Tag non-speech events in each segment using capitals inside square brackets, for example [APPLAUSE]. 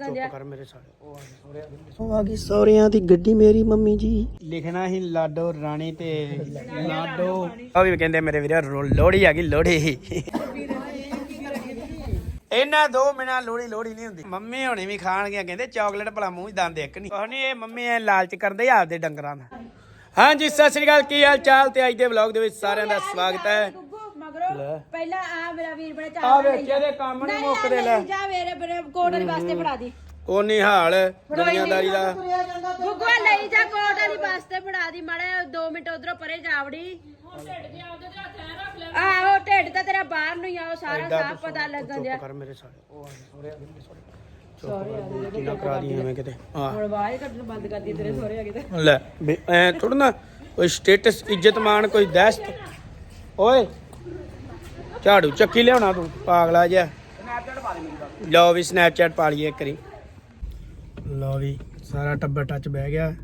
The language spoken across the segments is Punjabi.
ਚੁੱਪ ਕਰ ਮੇਰੇ ਸਾਲੇ ਉਹ ਆ ਗਏ ਸੋਹਰਿਆਂ ਦੀ ਉਹ ਆ ਗਈ ਸੋਹਰਿਆਂ ਦੀ ਗੱਡੀ ਮੇਰੀ ਮੰਮੀ ਜੀ। ਲਿਖਣਾ ਹੀ ਲਾਡੋ ਰਾਣੀ ਤੇ ਲਾਡੋ। ਆ ਵੀ ਕਹਿੰਦੇ ਮੇਰੇ ਵੀਰੇ ਲੋੜੀ ਆ ਗਈ ਲੋੜੀ ਇਹਨਾਂ ਦੋ ਬਿਨਾ ਲੋੜੀ ਲੋੜੀ ਨਹੀਂ ਹੁੰਦੀ। ਮੰਮੀ ਹੋਣੀ ਵੀ ਖਾਣਗੀਆਂ ਕਹਿੰਦੇ ਚਾਕਲੇਟ ਭਲਾ ਮੂੰਹ ਹੀ ਦੰਦ ਇੱਕ ਨਹੀਂ ਉਹ ਨਹੀਂ ਇਹ ਮੰਮੀ ਐ ਲਾਲਚ ਕਰਦੇ ਆ ਆਪਦੇ ਡੰਗਰਾਂ ਦਾ। ਹਾਂਜੀ ਸਤਿ ਸ੍ਰੀ ਅਕਾਲ ਕੀ ਹਾਲ ਚਾਲ? ਤੇ ਅੱਜ ਦੇ ਵਲੌਗ ਦੇ ਵਿੱਚ ਸਾਰਿਆਂ ਦਾ ਸਵਾਗਤ ਹੈ। ਲੈ। ਪਹਿਲਾਂ ਆ ਮੇਰਾ ਵੀਰ ਬੜੇ ਚਾਹ ਆ ਵੇਖਿਆ ਦੇ ਕੰਮ ਨਹੀਂ ਮੁੱਕਦੇ ਲੈ ਜਾ ਮੇਰੇ ਮੇਰੇ ਕੋਟ ਵਾਲੀ ਵਾਸਤੇ ਫੜਾ ਦੀ। ਉਹ ਨਹੀਂ ਹਾਲ ਦੁਨੀਆਦਾਰੀ ਦਾ। ਗੁੱਗਵਾ ਲਈ ਜਾ ਕੋਟ ਵਾਲੀ ਵਾਸਤੇ ਫੜਾ ਦੀ ਮਾੜੇ 2 ਮਿੰਟ ਉਧਰੋਂ ਪਰੇ ਜਾਵੜੀ ਆਹੋ ਢਿੱਡ ਤਾਂ ਤੇਰਾ ਬਾਹਰ ਨੂੰ ਹੀ ਆ ਉਹ ਸਾਰਾ ਸਾਫ਼ ਪਤਾ ਲੱਗਣ ਦਿਆ ਚੁੱਪ ਕਰ ਮੇਰੇ ਸਾਲੇ ਉਹ ਆ ਗਏ ਸੋਹਰਿਆਂ ਦੀ ਮੇਰੇ ਸਾਲੇ। ਚੁੱਪ ਕਰ ਨਾ ਕਰਾ ਦੀ ਐਵੇਂ ਕਿਤੇ ਹਾਂ। ਹੁਣ ਆਵਾਜ਼ ਕੱਢਣ ਬੰਦ ਕਰਦੀ ਤੇਰੇ ਸੋਹਰੇ ਆ ਕਿਤੇ ਲੈ ਵੀ ਐ ਥੋੜਾ ਨਾ ਕੋਈ ਸਟੇਟਸ ਇੱਜ਼ਤ ਮਾਨ ਕੋਈ ਦਹਿਸ਼ਤ। ਓਏ। ਝਾੜੂ ਚੱਕੀ ਲਿਆਉਣਾ ਤੂੰ ਪਾਗਲਾ ਜਿਹਾ। ਲਓ ਵੀ ਸਨੈਪਚੈਟ ਪਾ ਲਈਏ ਕਰੀ ਲਓ ਵੀ ਸਾਰਾ ਟੱਬਰ ਟੱਚ ਬਹਿ ਗਿਆ।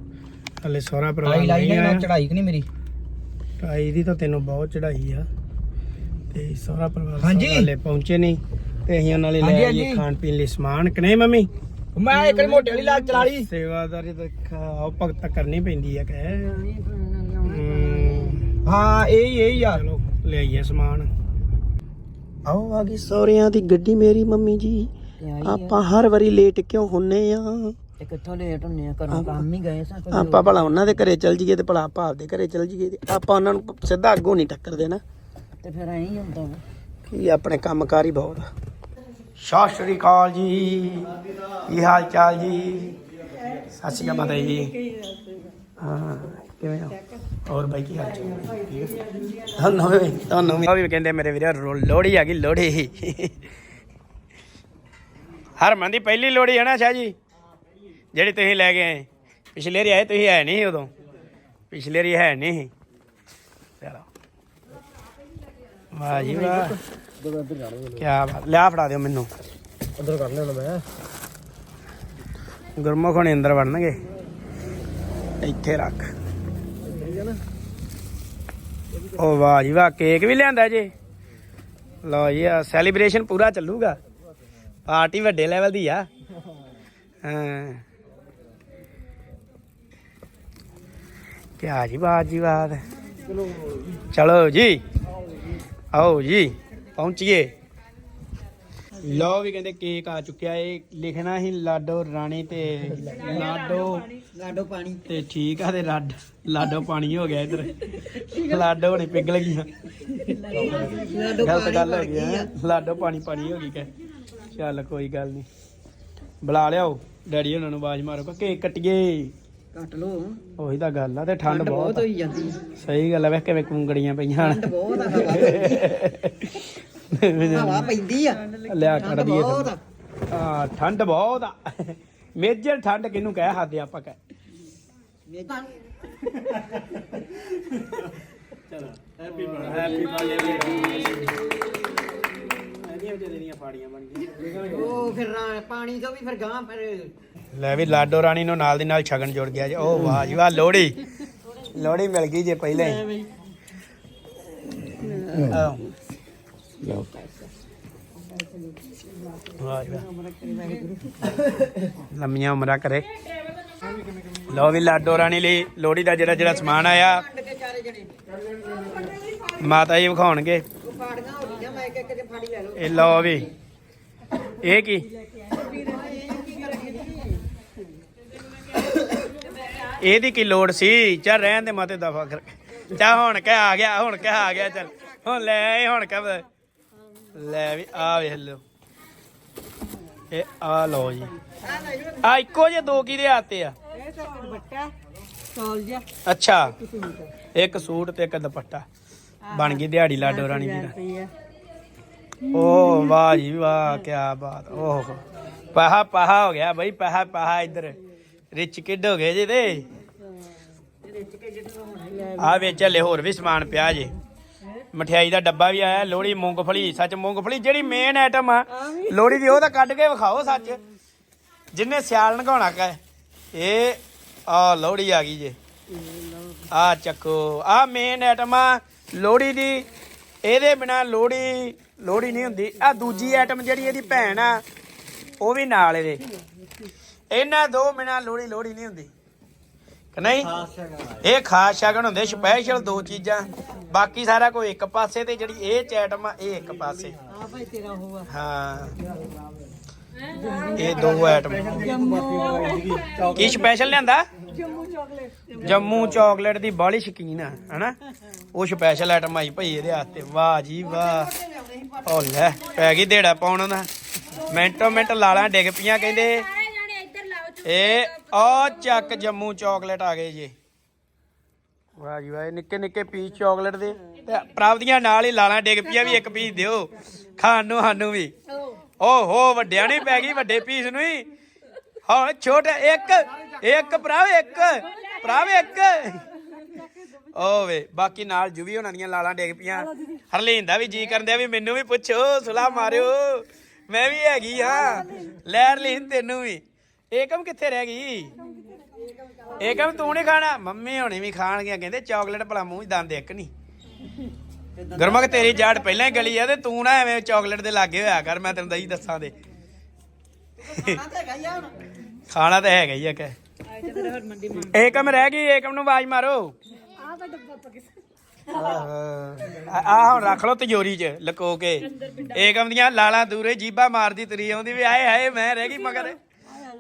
ਹਲੇ ਸੋਹਰਾ ਪਰਿਵਾਰ ਨਹੀਂ ਆਇਆ। ਚੜਾਈ ਕਿ ਨਹੀਂ ਮੇਰੀ? ਢਾਈ ਦੀ ਤਾਂ ਤੈਨੂੰ ਬਹੁਤ ਚੜਾਈ ਆ। ਤੇ ਸੋਹਰਾ ਪਰਿਵਾਰ ਹਾਂਜੀ। ਹਲੇ ਪਹੁੰਚੇ ਨਹੀਂ। ਤੇ ਅਸੀਂ ਉਹਨਾਂ ਲਈ ਲੈ ਆਈਏ। ਖਾਣ ਪੀਣ ਲਈ ਸਮਾਨ। ਕਿ ਨਹੀਂ ਮੰਮੀ? ਮੈਂ ਇੱਕ ਮੋਟੇ ਵਾਲੀ ਲਾ ਚਲਾ ਲਈ। ਸੇਵਾਦਾਰੀ ਤਾਂ ਖਾਓ ਭਗਤ ਕਰਨੀ ਪੈਂਦੀ ਆ ਕਹਿ। ਹਮ, ਹਾਂ। ਇਹ ਹੀ ਇਹ ਹੀ ਆ। ਚਲੋ ਲੈ ਆਈਏ ਸਮਾਨ। ਆਓ ਆ ਗਈ ਸੋਹਰਿਆਂ ਦੀ ਗੱਡੀ ਮੇਰੀ ਮੰਮੀ ਜੀ। ਆਪਾਂ ਹਰ ਵਾਰੀ ਲੇਟ ਕਿਉਂ ਹੁੰਨੇ ਆ? ਤੇ ਕਿੱਥੋਂ ਲੇਟ ਹੁੰਨੇ ਆ? ਘਰੋਂ ਕੰਮ ਹੀ ਗਏ ਸਾਂ ਆਪਾਂ ਭਲਾ ਉਹਨਾਂ ਦੇ ਘਰੇ ਚੱਲ ਜੀਏ ਤੇ ਭਲਾ ਆਪਾਂ ਆਪਦੇ ਘਰੇ ਚੱਲ ਜੀਏ ਤੇ ਆਪਾਂ ਉਹਨਾਂ ਨੂੰ ਸਿੱਧਾ ਅੱਗੋਂ ਨਹੀਂ ਟੱਕਰ ਦੇਣਾ ਤੇ ਫਿਰ ਐਂ ਹੀ ਹੁੰਦਾ। ਕੀ ਆਪਣੇ ਕੰਮਕਾਰ ਹੀ ਬਹੁਤ। ਆ। ਸਤਿ ਸ਼੍ਰੀ ਅਕਾਲ ਜੀ। ਕੀ ਹਾਲ ਚਾਲ ਜੀ? ਸਤਿ ਸ਼੍ਰੀ ਅਕਾਲ ਮਾਤਾ ਜੀ। ਹਾਂ ਕਿਵੇਂ ਹੋ? ਹੋਰ ਬਾਈ ਕੀ ਹਾਲ ਚਾਲ? ਠੀਕ ਹੈ ਤੁਹਾਨੂੰ ਵੀ ਤੁਹਾਨੂੰ ਵੀ ਉਹ ਵੀ ਕਹਿੰਦੇ ਮੇਰੇ ਵੀਰੇ ਲੋਹੜੀ ਆ ਗਈ ਲੋਹੜੀ। ਹਰਮਨ ਦੀ ਪਹਿਲੀ ਲੋਹੜੀ ਹੈ ਨਾ ਸ਼ਾਹ ਜੀ? ਜਿਹੜੀ ਤੁਸੀਂ ਲੈ ਕੇ ਆਏ। ਪਿਛਲੇ ਰੀ ਆਏ ਤੁਸੀਂ ਹੈ ਨਹੀਂ ਸੀ ਉਦੋਂ। ਪਿਛਲੇ ਰੀ ਹੈ ਨਹੀਂ ਸੀ। ਚਲੋ। ਵਾਹ ਜੀ ਵਾਹ। ਕੀ ਬਾਤ ਲਿਆ ਫੜਾ ਦਿਓ ਮੈਨੂੰ। ਉਧਰ ਕਰ ਲੈਣਾ ਮੈਂ। ਗੁਰਮੁਖ ਹੁਣੇ ਅੰਦਰ ਵੜਨਗੇ। ਇੱਥੇ ਰੱਖ। ਉਹ ਵਾਹ ਜੀ ਵਾਹ, ਕੇਕ ਵੀ ਲਿਆਂਦਾ ਜੇ। ਲਓ ਜੀ, ਆ ਸੈਲੀਬ੍ਰੇਸ਼ਨ ਪੂਰਾ ਚੱਲੂਗਾ। ਪਾਰਟੀ ਵੱਡੇ ਲੈਵਲ ਦੀ ਆ। ਹਾਂ। ਕਿਆ ਜੀ ਬਾਤ ਜੀ ਬਾਤ। ਚਲੋ ਜੀ। ਆਓ ਜੀ, ਪਹੁੰਚੀਏ। ਲਓ ਵੀ ਕਹਿੰਦੇ ਕੇਕ ਆ ਚੁੱਕਿਆ ਏ ਲਿਖਣਾ ਸੀ ਲਾਡੋ ਰਾਣੀ ਤੇ ਲਾਡੋ। ਲਾਡੋ ਪਾਣੀ। ਤੇ ਠੀਕ ਆ ਤੇ ਲੱਡ ਲਾਡੋ ਪਾਣੀ ਹੋ ਗਿਆ ਇਧਰ। ਲਾਡੋ ਹੁਣੇ ਪਿਘਲ ਗਈਆਂ। ਗਲਤ ਗੱਲ ਹੋ ਗਈ ਹੈਂ। ਲਾਡੋ ਪਾਣੀ ਪਾਣੀ ਹੋ ਗਈ ਕਹ। ਚੱਲ ਕੋਈ ਗੱਲ ਨਹੀਂ ਬੁਲਾ ਲਿਆਓ। ਡੈਡੀ ਉਹਨਾਂ ਨੂੰ ਆਵਾਜ਼ ਮਾਰੋ ਕਿ ਕੇਕ ਕੱਟੀਏ। ਕੱਟ ਲੋ ਉਹੀ ਤਾਂ ਗੱਲ ਆ ਤੇ ਠੰਡ ਬਹੁਤ ਆ। ਹੋਈ ਜਾਂਦੀ ਸਹੀ ਗੱਲ ਆ ਵੇਖ ਕਿਵੇਂ ਕੁੰਗੜੀਆਂ ਪਈਆਂ ਠੰਡ ਬਹੁਤ ਆ ਹਵਾ ਹਵਾ ਪੈਂਦੀ ਆ। ਲਿਆ ਠੰਡ। ਬਹੁਤ ਆ। ਆ ਠੰਡ ਬਹੁਤ ਆ। ਮੇਜਰ ਠੰਡ ਕਿਹਨੂੰ ਕਹਿ ਹੱਦੇ ਆਪਾਂ ਕਹਿ। ਉਹ ਫਿਰ ਰਾ- ਪਾਣੀ ਤੋਂ ਵੀ ਫਿਰ ਗਾਂ ਫਿਰ ਲੈ ਵੀ ਲਾਡੋ ਰਾਣੀ ਨੂੰ ਨਾਲ ਦੀ ਨਾਲ ਛਗਣ ਜੁੜ ਗਿਆ ਜੀ। ਓ ਵਾਹ ਜੀ ਵਾਹ ਲੋਹੜੀ। ਲੋਹੜੀ ਮਿਲ ਗਈ ਜੇ ਪਹਿਲਾਂ ਹੀ। ਆਹ। ਵਾਹ ਲੰਮੀਆਂ ਉਮਰਾਂ ਕਰੇ। ਲਓ ਵੀ ਲਾਡੋ ਰਾਣੀ ਲਈ ਲੋਹੜੀ ਦਾ ਜਿਹੜਾ ਜਿਹੜਾ ਸਮਾਨ ਆਇਆ। ਮਾਤਾ ਜੀ ਵਿਖਾਉਣਗੇ। ਇਹ ਲਓ ਵੀ। ਇਹ ਕੀ? ਇਹਦੀ ਕੀ ਲੋੜ ਸੀ? ਚੱਲ ਰਹਿਣ ਦੇ ਮਾਤੇ ਦਫਾ ਕਰ ਚਾ ਹੁਣ ਕਹਿ ਆ ਗਿਆ, ਹੁਣ ਕਹਿ ਆ ਗਿਆ, ਚੱਲ। ਹੁਣ ਲੈ ਹੁਣ ਕਹਿ ਲੈ ਵੀ ਆ ਵੇਖ ਲਓ। ਇਹ ਆ ਲਓ ਜੀ। ਆ ਇੱਕੋ ਜਿਹੇ ਦੋ ਕਿਹਦੇ ਹੱਥੇ ਆ? ਇਹ ਤਾਂ ਦੁਪੱਟਾ ਸਟਾਲ ਜਿਹਾ ਅੱਛਾ ਇੱਕ ਸੂਟ ਤੇ ਇੱਕ ਦੁਪੱਟਾ। ਬਣ ਗਈ ਦਿਹਾੜੀ ਲਾਡੋ ਰਾਣੀ ਦੀ। ਓ ਵਾਹ ਜੀ ਵਾਹ ਕੀ ਬਾਤ। ਓਹ ਪਹਾ ਪਹਾ ਹੋ ਗਿਆ ਬਈ ਪਹਾ ਪਹਾ ਇੱਧਰ। ਰਿਚ ਕਿੱਡ ਹੋ ਗਏ ਜੀ ਤੇ। ਆ। ਵਿੱਚ ਹਲੇ ਹੋਰ ਵੀ ਸਮਾਨ ਪਿਆ ਜੇ। ਮਠਿਆਈ ਦਾ ਡੱਬਾ ਵੀ ਆਇਆ ਲੋਹੜੀ ਮੂੰਗਫਲੀ ਸੱਚ ਮੂੰਗਫਲੀ ਜਿਹੜੀ ਮੇਨ ਆਈਟਮ ਆ ਲੋਹੜੀ ਦੀ ਉਹ ਤਾਂ ਕੱਢ ਕੇ ਵਿਖਾਓ ਸੱਚ। ਜਿੰਨੇ ਸਿਆਲ ਨਗਾਉਣਾ ਕਾ ਇਹ ਆ ਲੋਹੜੀ ਆ ਗਈ ਜੇ। ਆ ਚੱਕੋ ਆ ਮੇਨ ਆਈਟਮ ਆ ਲੋਹੜੀ ਦੀ ਇਹਦੇ ਬਿਨਾ ਲੋਹੜੀ ਲੋਹੜੀ ਨਹੀਂ ਹੁੰਦੀ। ਆ ਦੂਜੀ ਆਈਟਮ ਜਿਹੜੀ ਇਹਦੀ ਭੈਣ ਆ ਉਹ ਵੀ ਨਾਲ ਇਹਦੇ। ਇਹਨਾਂ ਦੋ ਬਿਨਾ ਲੋੜੀ ਲੋੜੀ ਨਹੀਂ ਹੁੰਦੀ। ਕਿ ਨਹੀਂ? ਇਹ ਖਾਸ ਸ਼ਗਨ ਹੁੰਦੇ ਸਪੈਸ਼ਲ ਦੋ ਚੀਜ਼ਾਂ। ਬਾਕੀ ਸਾਰਾ ਕੋਈ ਇੱਕ ਪਾਸੇ ਤੇ ਜਿਹੜੀ ਇਹ ਚੈਟਮ ਆ ਇਹ ਇੱਕ ਪਾਸੇ। ਆ ਭਾਈ ਤੇਰਾ ਹੋਆ ਹਾਂ। ਇਹ ਦੋ ਆਈਟਮ ਕੀ ਸਪੈਸ਼ਲ ਲਿਆਂਦਾ? ਜੰਮੂ ਚਾਕਲੇਟ ਜੰਮੂ ਚਾਕਲੇਟ ਦੀ ਬਾਲੀ ਸ਼ਕੀਨ ਆ ਹਨਾ? ਉਹ ਸਪੈਸ਼ਲ ਆਈਟਮ ਆਈ ਭਈ ਇਹਦੇ ਹੱਥ ਤੇ ਵਾਹ ਜੀ ਵਾਹ। ਓ ਲੈ ਪੈ ਗਈ ਢੇੜਾ ਪਾਉਣ ਦਾ। ਮਿੰਟੋ ਮਿੰਟ ਲਾਲਾਂ ਡਿੱਗ ਪੀਆਂ ਕਹਿੰਦੇ ਇਹ ਆ ਚੱਕ ਜੰਮੂ ਚਾਕਲੇਟ ਆ ਗਏ ਜੀ। ਵਾਹ ਜੀ ਵਾਹ ਨਿੱਕੇ ਨਿੱਕੇ ਪੀਸ ਚਾਕਲੇਟ ਦੇ। ਪ੍ਰਾਪਤੀਆਂ ਨਾਲ ਹੀ ਲਾਲਾਂ ਡਿੱਗ ਪੀਆਂ ਵੀ ਇੱਕ ਪੀਸ ਦਿਓ। ਖਾਣ ਨੂੰ ਸਾਨੂੰ ਵੀ। ਓਹੋ ਵੱਡਿਆਂ ਨੂੰ ਹੀ ਪੈ ਗਈ ਵੱਡੇ ਪੀਸ ਨੂੰ ਹੀ। ਹੁਣ ਛੋਟੇ ਇੱਕ ਇੱਕ ਭਰਾਵ ਇੱਕ ਭਰਾਵ ਇੱਕ। ਓਵੇ ਬਾਕੀ ਨਾਲ ਜੁਵੀ ਹੋਣਾ ਦੀਆਂ ਲਾਲਾਂ ਡਿੱਗ ਪੀਆਂ ਹਰਲੀਨ ਦਾ ਵੀ ਜੀ ਕਰਦਿਆ ਵੀ ਮੈਨੂੰ ਵੀ ਪੁੱਛੋ ਸੁਲਾ ਮਾਰਿਓ। ਮੈਂ ਵੀ ਹੈਗੀ ਹਾਂ ਲੈ ਹਰਲੀਨ ਤੈਨੂੰ ਵੀ। ਏਕਮ ਕਿੱਥੇ ਰਹਿ ਗਈ? ਏਕਮ ਤੂੰ ਨਹੀਂ ਖਾਣਾ? ਮੰਮੀ ਹੋਣੀ ਵੀ ਖਾਣਗੀਆਂ, ਕਹਿੰਦੇ ਚਾਕਲੇਟ ਭਲਾ ਮੂੰਹ 'ਚ ਦੰਦ ਇੱਕ ਨਹੀਂ। ਗਰਮਕ ਤੇਰੀ ਜੜ ਪਹਿਲਾਂ ਹੀ ਗਲੀ ਆ ਤੇ ਤੂੰ ਨਾ ਐਵੇਂ ਚਾਕਲੇਟ ਦੇ ਲਾਗੇ ਹੋਇਆ ਕਰ, ਮੈਂ ਤੈਨੂੰ ਦਈ ਦੱਸਾਂ ਦੇ। ਖਾਣਾ ਤਾਂ ਹੈਗਾ ਹੀ ਆ ਹੁਣ ਏਕਮ ਰਹਿ ਗਈ, ਏਕਮ ਨੂੰ ਆਵਾਜ਼ ਮਾਰੋ। ਆ ਤਾਂ ਡੱਬਾ ਪਕਿਸ ਆ ਹੁਣ ਰੱਖ ਲਓ ਤਿਜੋਰੀ 'ਚ, ਲਕੋ ਕੇ। ਏਕਮ ਦੀਆਂ ਲਾਲਾਂ ਦੂਰੇ ਜੀਬਾ ਮਾਰਦੀ ਤਰੀ ਆਉਂਦੀ ਵੀ ਆਏ, ਹਾਏ, ਮੈਂ ਰਹਿ ਗਈ ਮਗਰ।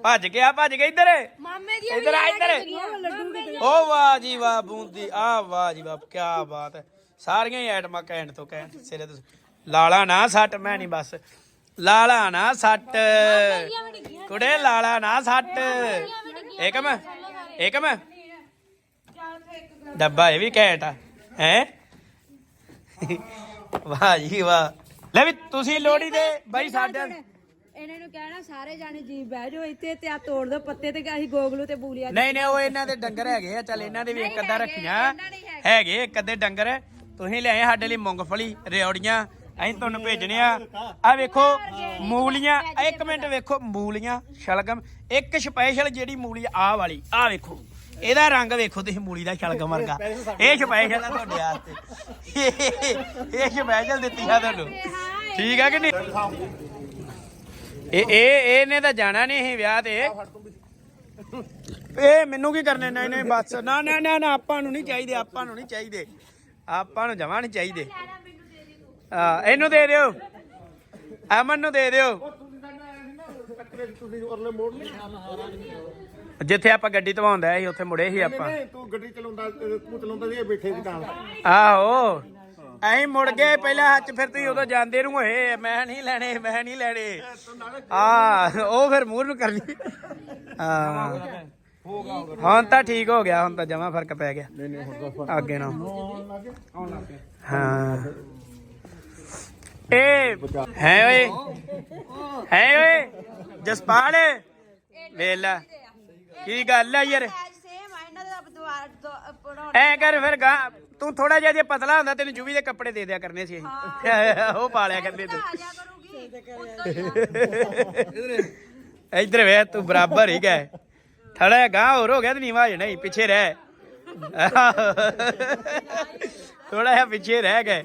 ਭੱਜ ਗਿਆ ਭੱਜ ਗਿਆ ਇੱਧਰ। ਮਾਮੇ ਦੀਆਂ ਇੱਧਰ ਆ ਇੱਧਰ। ਓ ਵਾਹ ਜੀ ਵਾਹ ਬੂੰਦੀ। ਆ ਵਾਹ ਜੀ ਵਾਹ ਕੀ ਬਾਤ ਹੈ। ਸਾਰੀਆਂ ਹੀ ਆਈਟਮਾਂ ਕਹਿਣ ਤੋਂ ਕਹਿਣ ਸਿਰੇ ਤੋਂ ਲਾਲਾ ਨਾ ਸੱਟ ਮੈਂ ਨਹੀਂ ਬਸ। ਲਾਲਾ ਨਾ ਸੱਟ। ਕੁੜੇ ਲਾਲਾ ਨਾ ਸੱਟ। ਏਕਮ ਏਕਮ ਡੱਬਾ ਇਹ ਵੀ ਘੈਂਟ ਆ। ਹੈ? ਵਾਹ ਜੀ ਵਾਹ। ਲੈ ਵੀ ਤੁਸੀਂ ਲੋੜੀ ਦੇ ਬਾਈ ਸਾਡੇ ਇਹਨਾਂ ਨੂੰ ਕਹਿਣਾ ਸਾਰੇ ਜਾਣੇ ਜੀ ਬਹਿ ਜਾਓ ਇੱਥੇ ਤੇ ਆ ਤੋੜ ਦੋ ਪੱਤੇ ਤੇ ਅਸੀਂ ਗੋਗਲੂ ਤੇ ਬੂਲੀਆ ਨਹੀਂ ਨਹੀਂ ਉਹ ਇਹਨਾਂ ਦੇ ਡੰਗਰ ਹੈਗੇ ਆ ਚੱਲ ਇਹਨਾਂ ਦੇ ਵੀ ਇੱਕ ਅੱਧਾ ਰੱਖੀਆਂ। ਹੈਗੇ। ਇੱਕ ਅੱਧੇ ਡੰਗਰ। ਤੁਸੀਂ ਲਿਆਏ ਸਾਡੇ ਲਈ ਮੂੰਗਫਲੀ ਰਿਓੜੀਆਂ ਅਸੀਂ ਤੁਹਾਨੂੰ ਭੇਜਣੇ ਆ। ਆ ਵੇਖੋ ਮੂਲੀਆਂ ਇੱਕ ਮਿੰਟ ਵੇਖੋ ਮੂਲੀਆਂ ਸ਼ਲਗਮ ਇੱਕ ਸਪੈਸ਼ਲ ਜਿਹੜੀ ਮੂਲੀ ਆ ਵਾਲੀ ਆ ਵੇਖੋ। ਇਹਦਾ ਰੰਗ ਵੇਖੋ ਤੁਸੀਂ ਮੂਲੀ ਦਾ ਸ਼ਲਗਮ ਵਰਗਾ। ਇਹ ਸਪੈਸ਼ਲ ਆ ਤੁਹਾਡੇ ਵਾਸਤੇ। ਇਹ ਸਪੈਸ਼ਲ ਦਿੱਤੀ ਆ ਤੁਹਾਨੂੰ। ਠੀਕ ਆ ਕਿ ਨਹੀਂ? ਇਹ ਇਹ ਇਹਨੇ ਤਾਂ ਜਾਣਾ ਨਹੀਂ ਇਹ ਵਿਆਹ ਤੇ। ਇਹ ਮੈਨੂੰ ਕੀ ਕਰਨੇ ਨਹੀਂ ਨਹੀਂ ਬਸ। ਨਾ ਨਾ ਨਾ ਨਾ ਆਪਾਂ ਨੂੰ ਨਹੀਂ ਚਾਹੀਦੇ ਆਪਾਂ ਨੂੰ ਨਹੀਂ ਚਾਹੀਦੇ। ਆਪਾਂ ਨੂੰ ਜਮਾ ਨਹੀਂ ਚਾਹੀਦੇ। ਆ ਇਹਨੂੰ ਦੇ ਦਿਓ। ਅਮਨ ਨੂੰ ਦੇ ਦਿਓ। ਜਿੱਥੇ ਆਪਾਂ ਗੱਡੀ ਧਵਾਉਂਦਾ ਸੀ ਉੱਥੇ ਮੁੜੇ ਸੀ ਆਪਾਂ। ਨਹੀਂ ਤੂੰ ਗੱਡੀ ਚਲਾਉਂਦਾ ਤੂੰ ਚਲਾਉਂਦਾ ਸੀ ਇਹ ਬੈਠੇ ਸੀ ਤਾਂ ਆਹੋ। ਅਸੀਂ ਮੁੜ ਗਏ ਪਹਿਲਾਂ ਹੱਥ ਫਿਰ ਤੁਸੀਂ ਉਦੋਂ ਜਾਂਦੇ ਨੂੰ ਹੋਏ ਮੈਂ ਨਹੀਂ ਲੈਣੇ ਮੈਂ ਨਹੀਂ ਲੈਣੇ। ਆ ਉਹ ਫਿਰ ਮੂੰਹ ਨੂੰ ਕਰ ਲਈ। ਹਾਂ। ਹੁਣ ਤਾਂ ਠੀਕ ਹੋ ਗਿਆ ਹੁਣ ਤਾਂ ਜਮਾ ਫ਼ਰਕ ਪੈ ਗਿਆ। ਅੱਗੇ ਨਾ ਹਾਂ। ਇਹ ਹੈ ਓਏ। ਹੈ ਓਏ ਜਸਪਾਲ। ਵੇਲਾ। ਕੀ ਗੱਲ ਆ ਯਾਰ? ਐ ਕਰ ਫਿਰ ਗਾ। ਤੂੰ ਥੋੜਾ ਜਿਹਾ ਜੇ ਪਤਲਾ ਹੁੰਦਾ ਤੈਨੂੰ ਜੁਵੀ ਦੇ ਕੱਪੜੇ ਦੇ ਦਿਆ ਕਰਨੇ ਸੀ ਅਸੀਂ। ਉਹ ਪਾ ਲਿਆ ਕਰਦੇ ਤੂੰ। ਆ ਜਾ ਕਰੂਗੀ। [LAUGHS] ਇੱਧਰ ਵੇ ਤੂੰ ਬਰਾਬਰ ਹੀ ਗਏ ਥੜਾ ਗਾਂ ਹੋਰ ਹੋ ਗਿਆ ਤੇ ਨੀਵਾ ਹੋ ਜਾਣਾ ਸੀ, ਪਿੱਛੇ ਰਹਿ। [LAUGHS] ਥੋੜਾ ਜਿਹਾ ਪਿੱਛੇ ਰਹਿ ਗਏ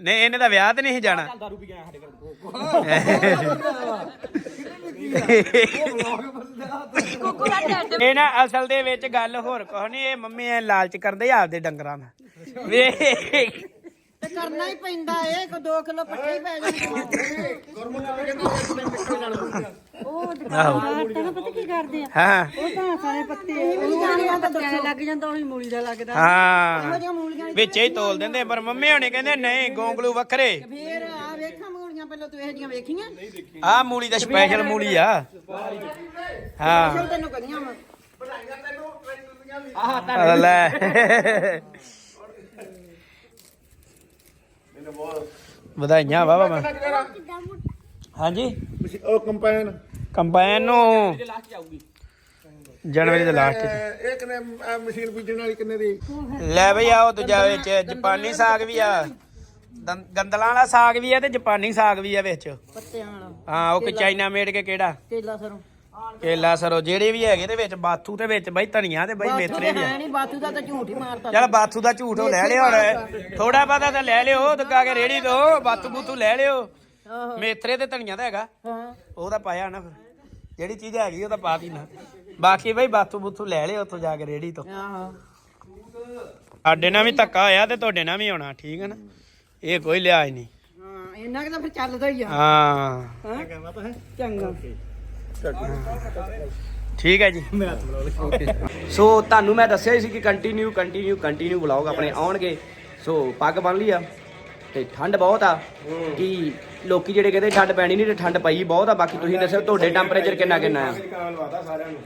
ਨਹੀਂ ਇਹਨੇ ਤਾਂ ਵਿਆਹ ਤੇ ਨਹੀਂ ਜਾਣਾ। ਕੁੱਕੂ ਦਾ ਢਿੱਡ ਇਹ ਨਾ ਅਸਲ ਦੇ ਵਿੱਚ ਗੱਲ ਹੋਰ ਕੁਛ ਨਹੀਂ ਇਹ ਮੰਮੀ ਐ ਲਾਲਚ ਕਰਦੇ ਆ ਆਪਦੇ ਡੰਗਰਾਂ ਦਾ। ਵੇ ਤੇ ਕਰਨਾ ਹੀ ਪੈਂਦਾ ਏ ਕੋ 2 ਕਿਲੋ ਪੱਠੇ ਹੀ ਪੈ ਜਾਣਗੇ ਉਹ ਦੁਕਾਨਦਾਰ ਤਾਂ ਪਤਾ ਕੀ ਕਰਦੇ ਆ? ਹਾਂ। ਉਹ ਤਾਂ ਸਾਰੇ ਪੱਤੇ ਮੂਲੀਆਂ ਦਾ ਦੱਸੋ ਲੱਗ ਜਾਂਦਾ ਉਹੀ ਮੂਲੀ ਦਾ ਲੱਗਦਾ। ਹਾਂ। ਜਿਹੜੀਆਂ ਮੂਲੀਆਂ ਵਿੱਚ ਹੀ ਤੋਲ ਦਿੰਦੇ ਪਰ ਮੰਮੀ ਹੋਣੇ ਕਹਿੰਦੇ ਨਹੀਂ ਗੋਂਗਲੂ ਵੱਖਰੇ। ਫੇਰ ਆ ਵੇਖਾਂ ਮੂਲੀਆਂ ਪਹਿਲਾਂ ਤੂੰ ਇਹ ਜੀਆਂ ਵੇਖੀਆਂ? ਆ ਮੂਲੀ ਦਾ ਸਪੈਸ਼ਲ ਮੂਲੀ ਆ। ਹਾਂ। ਚਲ ਤੈਨੂੰ ਕਰੀਆਂ ਵਾ। ਆ ਲੈ। ਵਧਾਈਆਂ ਵਾਵਾ ਮੈਂ ਹਾਂਜੀ। ਉਹ ਕੰਪਾਈਨ ਕੰਬਾਈਨ ਨੂੰ। ਜਨਵਰੀ ਦੇ ਲਾਸਟ ਇਹ ਕਿੰਨੇ ਆਹ ਮਸ਼ੀਨ ਬੀਜਣ ਵਾਲੀ ਕਿੰਨੇ ਦੀ? ਲੈ ਬਈ ਆਓ ਦੂਜਾ ਵਿੱਚ ਜਾਪਾਨੀ ਸਾਗ ਵੀ ਆ। ਦੰ- ਗੰਦਲਾਂ ਵਾਲਾ ਸਾਗ ਵੀ ਆ ਤੇ ਜਾਪਾਨੀ ਸਾਗ ਵੀ ਆ ਵਿੱਚ। ਪੱਤਿਆਂ ਵਾਲਾ। ਹਾਂ ਉਹ ਕਿ ਚਾਈਨਾ ਮੇਡ ਕੇ ਕਿਹੜਾ? ਕੇਲਾ ਸਰੋਂ। ਕੇਲਾ ਸਰੋ ਜਿਹੜੇ ਵੀ ਹੈਗੇ ਤੇ ਵਿੱਚ ਬਾਥੂ ਤੇ ਵਿੱਚ ਬਈ ਧਨੀਆ ਤੇ ਬਈ ਮੇਥਰੇ ਵੀ ਆ। ਹੈ ਨਹੀਂ ਬਾਤੂ ਦਾ ਤਾਂ ਝੂਠ ਹੀ ਮਾਰਤਾ। ਚੱਲ ਬਾਥੂ ਦਾ ਝੂਠ ਉਹ ਲੈ ਲਿਓ ਹੁਣ। ਥੋੜਾ ਬਹੁਤਾ ਤਾਂ ਲੈ ਲਿਓ ਦੁਕਾ ਕੇ ਰੇੜੀ ਤੋਂ ਬਾਥੂ ਬੂਥੂ ਲੈ ਲਿਓ। ਆਹੋ। ਮੇਥਰੇ ਤੇ ਧਨੀਆ ਤਾਂ ਹੈਗਾ। ਹਾਂ। ਉਹਦਾ ਪਾਇਆ ਨਾ ਫਿਰ। ਜਿਹੜੀ ਚੀਜ਼ ਹੈਗੀ ਉਹ ਤਾਂ ਪਾ ਦੀ ਨਾ। ਬਾਕੀ ਬਈ ਬਾਥੂ ਬੁੱਥੂ ਲੈ ਲਿਓ ਉੱਥੋਂ ਜਾ ਕੇ ਰੇੜੀ ਤੋਂ। ਆਹੋ। ਸਾਡੇ ਨਾਲ ਵੀ ਧੱਕਾ ਹੋਇਆ ਤੇ ਤੁਹਾਡੇ ਨਾਲ ਵੀ ਹੋਣਾ ਠੀਕ ਹੈ ਨਾ? ਇਹ ਕੋਈ ਲਿਹਾਜ਼ ਨਹੀਂ। ਹਾਂ ਇੰਨਾ ਕਿ ਤਾਂ ਫਿਰ ਚੱਲਦਾ ਹੀ ਆ। ਹਾਂ। ਹਾਂ? ਚੰਗਾ। ਠੀਕ ਹੈ ਜੀ। ਸੋ ਤੁਹਾਨੂੰ ਮੈਂ ਦੱਸਿਆ ਹੀ ਸੀ ਕਿ ਕੰਟੀਨਿਊ ਕੰਟੀਨਿਊ ਕੰਟੀਨਿਊ ਵਲੌਗ ਆਪਣੇ ਆਉਣਗੇ। ਸੋ ਪੱਗ ਬੰਨ ਲਈ ਆ ਤੇ ਠੰਡ ਬਹੁਤ ਆ। ਕਿ ਲੋਕੀ ਜਿਹੜੇ ਕਹਿੰਦੇ ਠੰਡ ਪੈਣੀ ਨਹੀਂ ਤੇ ਠੰਡ ਪਈ ਬਹੁਤ ਆ ਬਾਕੀ ਤੁਸੀਂ ਦੱਸੋ ਤੁਹਾਡੇ ਟੈਂਪਰੇਚਰ ਕਿੰਨਾ ਕਿੰਨਾ ਆ? ਸਾਰਿਆਂ ਨੂੰ।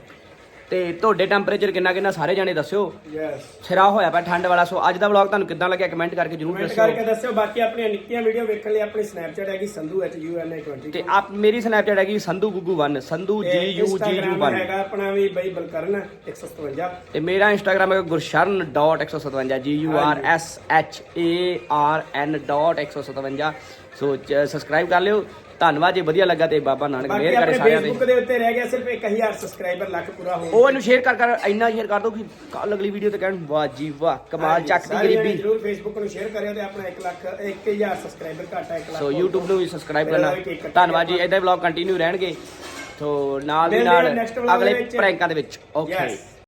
ਤੇ ਤੁਹਾਡੇ ਟੈਂਪਰੇਚਰ ਕਿੰਨਾ ਕਿੰਨਾ ਸਾਰੇ ਜਾਣੇ ਦੱਸਿਓ? ਯੈਸ ਸਿਰਾ ਹੋਇਆ ਪਿਆ ਠੰਡ ਵਾਲਾ ਸੋ ਅੱਜ ਦਾ ਵਲੌਗ ਤੁਹਾਨੂੰ ਕਿੱਦਾਂ ਲੱਗਿਆ ਕਮੈਂਟ ਕਰਕੇ ਜਰੂਰ ਕਮੈਂਟ ਦੱਸਿਓ। ਕਰਕੇ ਦੱਸਿਓ ਬਾਕੀ ਆਪਣੀਆਂ ਨਿੱਕੀਆਂ ਵੀਡੀਓ ਵੇਖਣ ਲਈ ਆਪਣੀ ਸਨੈਪਚੈਟ ਹੈਗੀ Sandhu H U N I 20 ਤੇ ਆਪ ਮੇਰੀ ਸਨੈਪਚੈਟ ਹੈਗੀ ਸੰਧੂ ਗੁੱਗੂ 1 ਸੰਧੂ ਜੀ ਯੂ ਜੀ ਯੂ 1 ਹੈਗਾ ਆਪਣਾ ਵੀ ਬਈ ਬਲਕਰਨ 157 ਤੇ ਮੇਰਾ ਇੰਸਟਾਗ੍ਰam ਹੈ Gursharan G U R S H A R N .157 so subscribe ਕਰ ਲਿਓ। ਧੰਨਵਾਦ ਜੇ ਵਧੀਆ ਲੱਗਾ ਤੇ ਬਾਬਾ ਨਾਨਕ ਮਿਹਰ ਕਰੇ ਸਾਰਿਆਂ ਤੇ ਫੇਸਬੁੱਕ ਦੇ ਉੱਤੇ ਰਹਿ ਗਿਆ ਸਿਰਫ 1000 ਸਬਸਕ੍ਰਾਈਬਰ ਲੱਖ ਪੂਰਾ ਹੋ ਉਹ ਇਹਨੂੰ ਸ਼ੇਅਰ ਕਰ ਕਰ ਇੰਨਾ ਸ਼ੇਅਰ ਕਰ ਦੋ ਕਿ ਕੱਲ ਅਗਲੀ ਵੀਡੀਓ ਤੇ ਕਹਿਣ ਵਾਹ ਜੀ ਵਾਹ ਕਮਾਲ ਚੱਕਦੀ ਗਰੀਬੀ। ਜਰੂਰ ਫੇਸਬੁੱਕ ਨੂੰ ਸ਼ੇਅਰ ਕਰਿਓ ਤੇ ਆਪਣਾ 1 ਲੱਖ 1000 ਸਬਸਕ੍ਰਾਈਬਰ ਘੱਟ ਹੈ 1 ਲੱਖ ਸੋ YouTube ਨੂੰ ਵੀ ਸਬਸਕ੍ਰਾਈਬ ਕਰਨਾ। ਧੰਨਵਾਦ ਜੀ ਇਦਾਂ ਵਲੌਗ ਕੰਟੀਨਿਊ ਰਹਿਣਗੇ। ਸੋ ਨਾਲ ਦੀ ਹਾਂ ਨਾਲ ਅਗਲੇ। ਪ੍ਰੈਂਕਾਂ ਦੇ ਵਿੱਚ। ਓਕੇ.